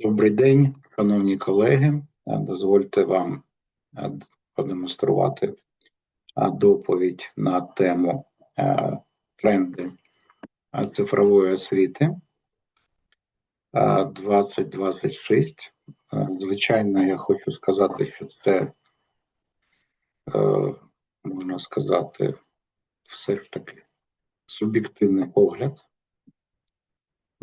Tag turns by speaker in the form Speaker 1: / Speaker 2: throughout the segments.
Speaker 1: Добрий день, шановні колеги. Е, Дозвольте вам е, продемонструвати е, доповідь на тему тренди цифрової освіти е, 2026. Е, Звичайно, я хочу сказати, що це можна сказати, все ж таки суб'єктивний погляд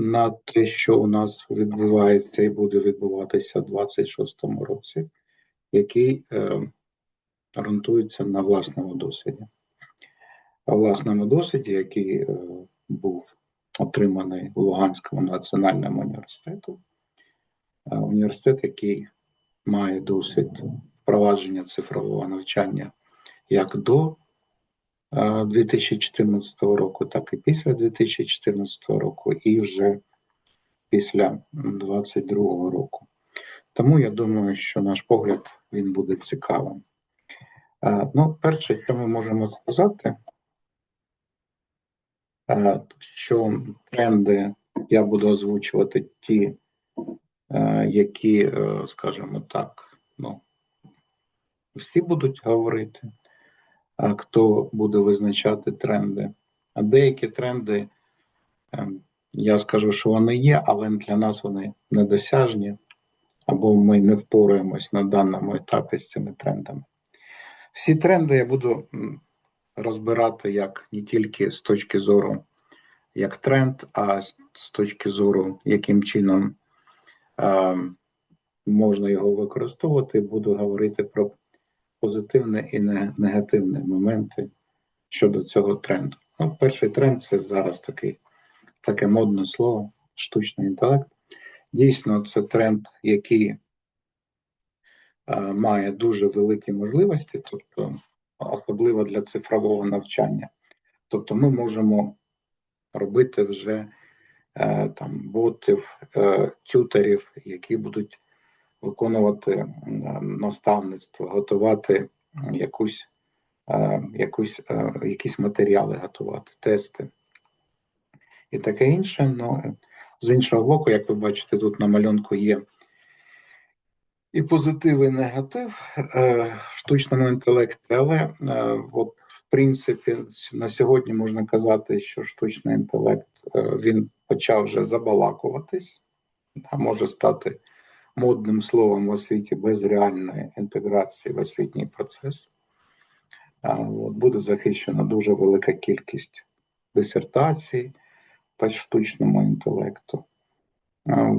Speaker 1: на те, що у нас відбувається і буде відбуватися у 26-му році, який е, ґрунтується на власному досвіді. А власному досвіді, який е, був отриманий у Луганському національному університету, е, університет, який має досвід впровадження цифрового навчання як до 2014 року, так і після 2014 року, і вже після 2022 року. Тому я думаю, що наш погляд він буде цікавим. Ну, перше, що ми можемо сказати, що тренди я буду озвучувати ті, які, е, скажімо так, ну, всі будуть говорити, хто буде визначати тренди. А деякі тренди, е, я скажу, що вони є, але для нас вони недосяжні, або ми не впораємось на даному етапі з цими трендами. Всі тренди я буду розбирати як не тільки з точки зору як тренд, а з точки зору, яким чином е, можна його використовувати, буду говорити про позитивні і не- негативні моменти щодо цього тренду. Ну, перший тренд це зараз такий, таке модне слово штучний інтелект. Дійсно, це тренд, який е, має дуже великі можливості, тобто особливо для цифрового навчання. Тобто, ми можемо робити вже е, там ботів, е, тюторів, які будуть виконувати наставництво, готувати якусь, е, якусь, е, якісь матеріали, готувати, тести і таке інше. Ну, з іншого боку, як ви бачите, тут на малюнку є і позитив, і негатив е, в штучному інтелекті, але е, от, в принципі на сьогодні можна казати, що штучний інтелект е, він почав вже забалакуватись, а може стати модним словом в освіті без реальної інтеграції в освітній процес. Буде захищена дуже велика кількість дисертацій по штучному інтелекту.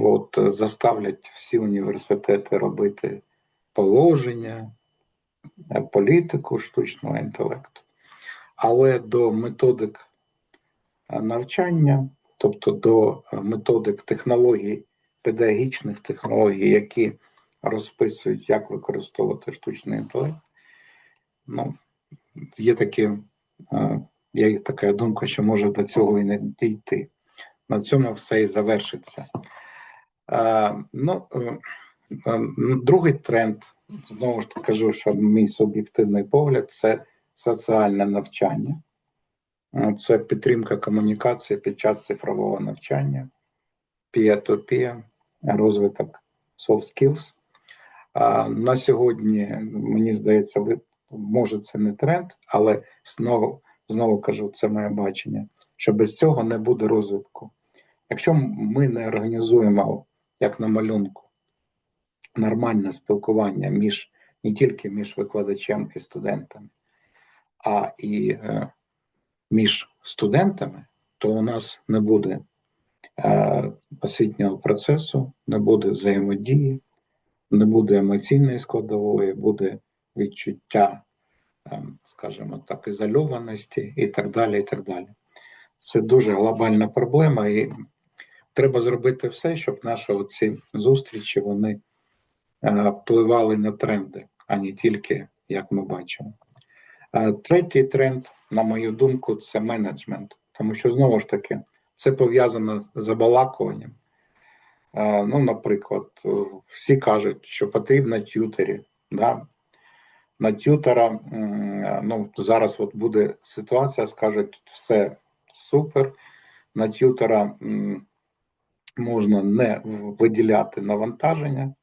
Speaker 1: От, заставлять всі університети робити положення, е, політику штучного інтелекту. Але до методик е, навчання, тобто до е, методик технологій, педагогічних технологій, які розписують, як використовувати штучний інтелект, ну, є такі, е, є така думка, що може до цього і не дійти. На цьому все і завершиться. Е, Ну, е, другий тренд, знову ж таки кажу, що мій суб'єктивний погляд це соціальне навчання, це підтримка комунікації під час цифрового навчання, peer-to-peer, розвиток soft skills. На сьогодні, мені здається, може це не тренд, але знову знову кажу, це моє бачення, що без цього не буде розвитку. Якщо ми не організуємо, як на малюнку, нормальне спілкування між не тільки між викладачем і студентами, а і е, між студентами, то у нас не буде освітнього процесу, не буде взаємодії, не буде емоційної складової, буде відчуття, е, скажімо так, ізольованості і так далі. і так далі. Це дуже глобальна проблема, і треба зробити все, щоб наші оці зустрічі вони е, впливали на тренди, а не тільки як ми бачимо. Е, Третій тренд, на мою думку, це менеджмент, тому що знову ж таки це пов'язано з забалакуванням. Е, Ну, наприклад, всі кажуть, що потрібно т'ютері. Да? На т'ютера ну, зараз от буде ситуація, скажуть, все супер. На т'ютера можна не виділяти навантаження,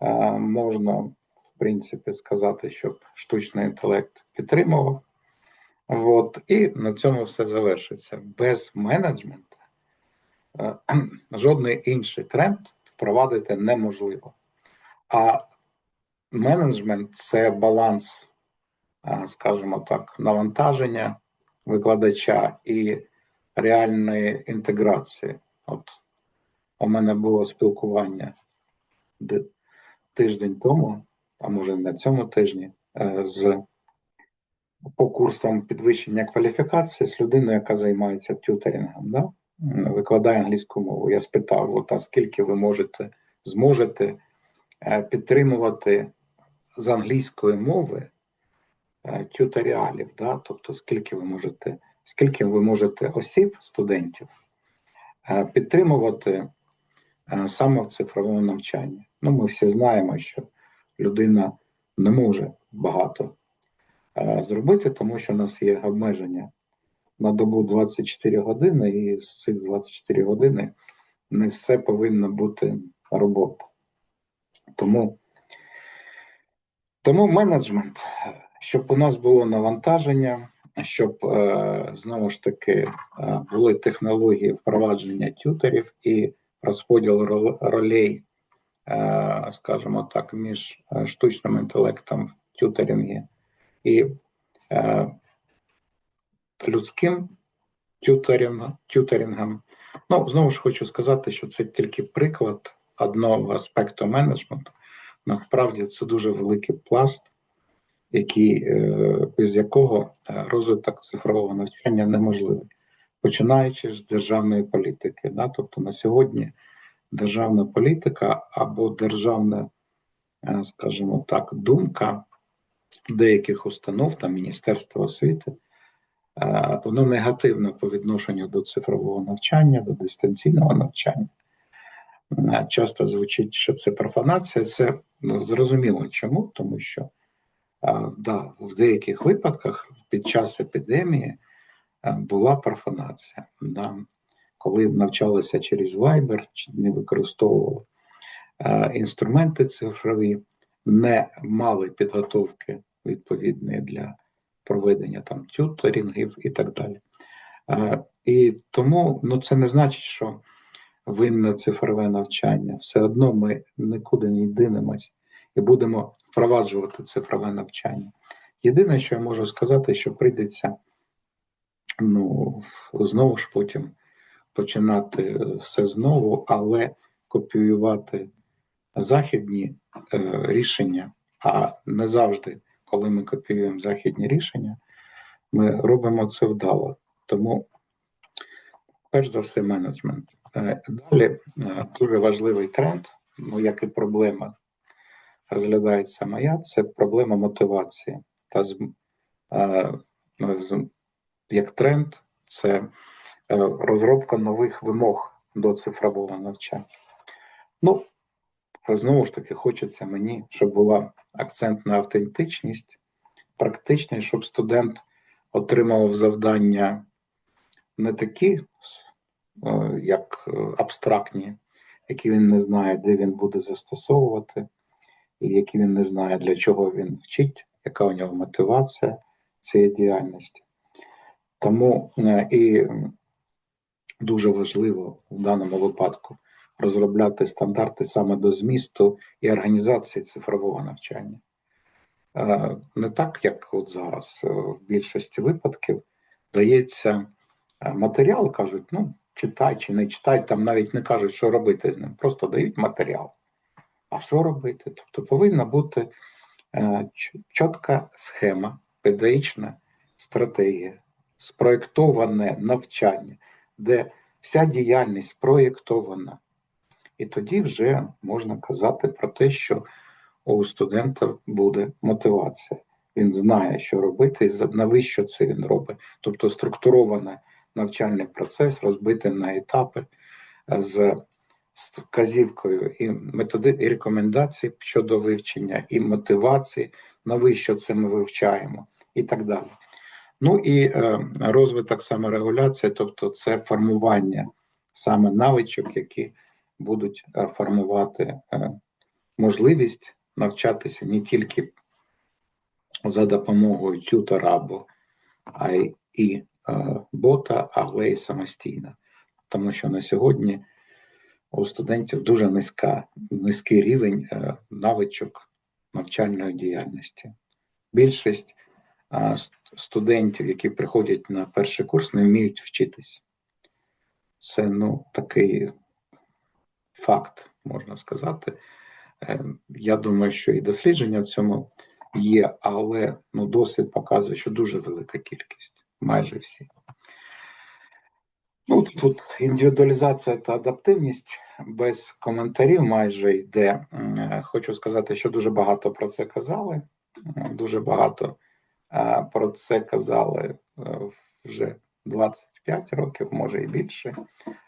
Speaker 1: е, можна, в принципі, сказати, щоб штучний інтелект підтримував. От, і на цьому все завершиться. Без менеджменту е, жодний інший тренд впровадити неможливо. А менеджмент це баланс, е, скажімо так, навантаження викладача і реальної інтеграції. От у мене було спілкування тиждень тому, а може на цьому тижні, е, з по курсам підвищення кваліфікації з людиною, яка займається тюторингом, да? викладає англійську мову. Я спитав: от, а скільки ви можете зможете е, підтримувати з англійської мови е, тюторіалів, да? тобто скільки ви можете, скільки ви можете осіб, студентів е, підтримувати саме в цифровому навчанні. Ну, ми всі знаємо, що людина не може багато зробити, тому що у нас є обмеження на добу 24 години, і з цих 24 години не все повинна бути робота. Тому, тому менеджмент, щоб у нас було навантаження, щоб е, знову ж таки е, були технології впровадження тюторів і розподіл ролей, е, скажімо так, між е, штучним інтелектом в тюторингі і е, людським тюторинг, тюторингом. Ну, знову ж хочу сказати, що це тільки приклад одного аспекту менеджменту. Насправді це дуже великий пласт, який, е, без якого е, розвиток цифрового навчання неможливий, починаючи з державної політики. Да? Тобто на сьогодні державна політика або державна, е, скажімо так, думка деяких установ та Міністерства освіти, е, воно негативно по відношенню до цифрового навчання, до дистанційного навчання. Е, Часто звучить, що це профанація. Це ну, зрозуміло чому, тому що е, да, в деяких випадках під час епідемії була профанація. Да. Коли навчалися через Viber, не використовували інструменти цифрові, не мали підготовки відповідної для проведення там тюторінгів і так далі. Е, І тому ну, це не значить, що винне цифрове навчання. Все одно ми нікуди не йдемось і будемо впроваджувати цифрове навчання. Єдине, що я можу сказати, що прийдеться ну, знову ж потім починати все знову, але копіювати західні е, рішення, а не завжди, коли ми копіюємо західні рішення, ми робимо це вдало. Тому, перш за все, менеджмент. Е, Далі е, дуже важливий тренд, ну як і проблема розглядається моя, це проблема мотивації. Та з, з, як тренд, це розробка нових вимог до цифрового навчання. Ну, знову ж таки, хочеться мені, щоб була акцент на автентичність, практичність, щоб студент отримав завдання не такі, е, як е, абстрактні, які він не знає, де він буде застосовувати, і які він не знає, для чого він вчить, яка у нього мотивація цієї діяльності. Тому е, і дуже важливо в даному випадку розробляти стандарти саме до змісту і організації цифрового навчання. Е, Не так, як от зараз, е, в більшості випадків дається е, матеріал, кажуть, ну, читай чи не читай, там навіть не кажуть, що робити з ним, просто дають матеріал. А що робити? Тобто повинна бути чітка схема, педагогічна стратегія, спроєктоване навчання, де вся діяльність спроєктована. І тоді вже можна казати про те, що у студента буде мотивація. Він знає, що робити, і навіщо це він робить. Тобто структурований навчальний процес розбитий на етапи е, з вказівкою і методи і рекомендацій щодо вивчення, і мотивації, навіщо це ми вивчаємо, і так далі. Ну і е, розвиток саморегуляції, тобто це формування саме навичок, які будуть е, формувати е, можливість навчатися не тільки за допомогою тютора або а й і е, бота, але й самостійно. Тому що на сьогодні у студентів дуже низька, низький рівень навичок навчальної діяльності. Більшість студентів, які приходять на перший курс, не вміють вчитись. Це ну, такий факт, можна сказати. Е, Я думаю, що і дослідження в цьому є, але ну, досвід показує, що дуже велика кількість, майже всі. Ну, тут індивідуалізація та адаптивність без коментарів майже йде. Е, Хочу сказати, що дуже багато про це казали. Дуже багато е, про це казали е, вже 25 років, може і більше.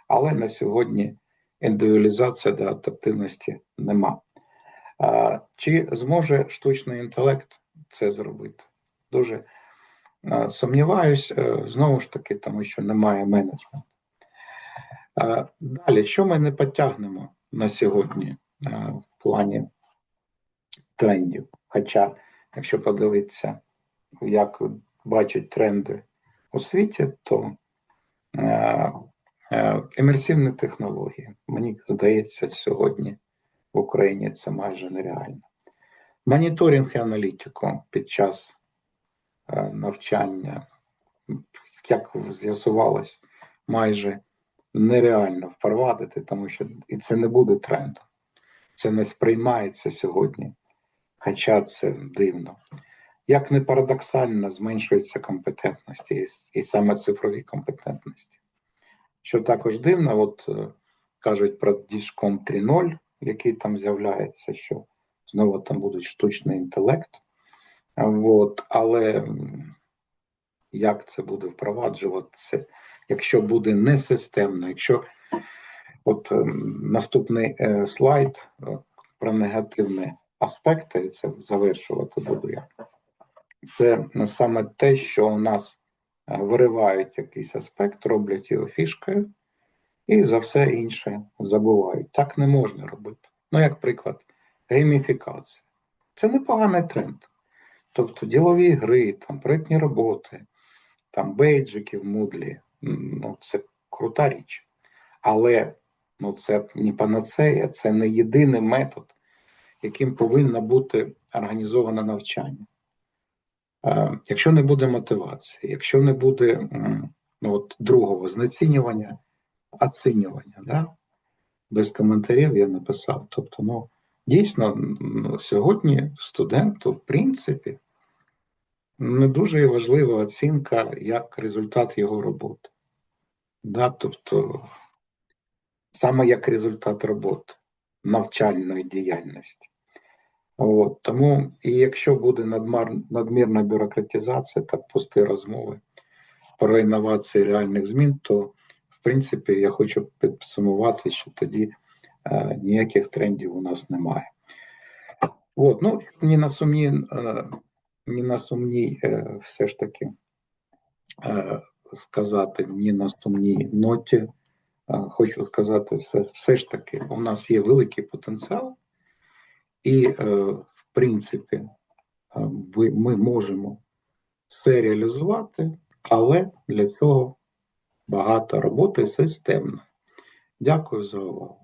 Speaker 1: Але на сьогодні індивідуалізація та адаптивності нема. А, Чи зможе штучний інтелект це зробити? Дуже е, сумніваюсь, е, знову ж таки, тому що немає менеджменту. Далі, що ми не потягнемо на сьогодні е, в плані трендів? Хоча, якщо подивитися, як бачать тренди у світі, то е, е, емерсивні технології, мені здається, сьогодні в Україні це майже нереально. Моніторинг і аналітику під час е, навчання, як з'ясувалось, майже нереально впровадити, тому що і це не буде трендом. Це не сприймається сьогодні, хоча це дивно. Як не парадоксально зменшується компетентності, і саме цифрові компетентності. Що також дивно, от е, кажуть про Діжком 3.0, який там з'являється, що знову там буде штучний інтелект. От, але як це буде впроваджуватися, якщо буде несистемно, якщо от наступний е, слайд е, про негативні аспекти, і це завершувати буду я. Це саме те, що у нас виривають якийсь аспект, роблять його фішкою, і за все інше забувають. Так не можна робити. Ну, як приклад, гейміфікація. Це непоганий тренд. Тобто ділові гри, там, проєктні роботи, там бейджики в Moodle, м, ну, це крута річ. Але ну, це не панацея, це не єдиний метод, яким повинно бути організоване навчання. Якщо не буде мотивації, якщо не буде ну, от, другого знецінювання, оцінювання, да? без коментарів я написав. Тобто, ну, дійсно, сьогодні студенту, в принципі, не дуже важлива оцінка як результат його роботи. Да? Тобто, саме як результат роботи, навчальної діяльності. От, тому, і якщо буде надмар, надмірна бюрократизація та пусті розмови про інновації реальних змін, то в принципі я хочу підсумувати, що тоді е, ніяких трендів у нас немає. От, ну, ні на сумні, е, ні на сумній, е, все ж таки е, сказати, ні на сумній ноті. е, Хочу сказати, все, все ж таки, у нас є великий потенціал, і, е, в принципі, е, ми можемо все реалізувати, але для цього багато роботи системно. Дякую за увагу.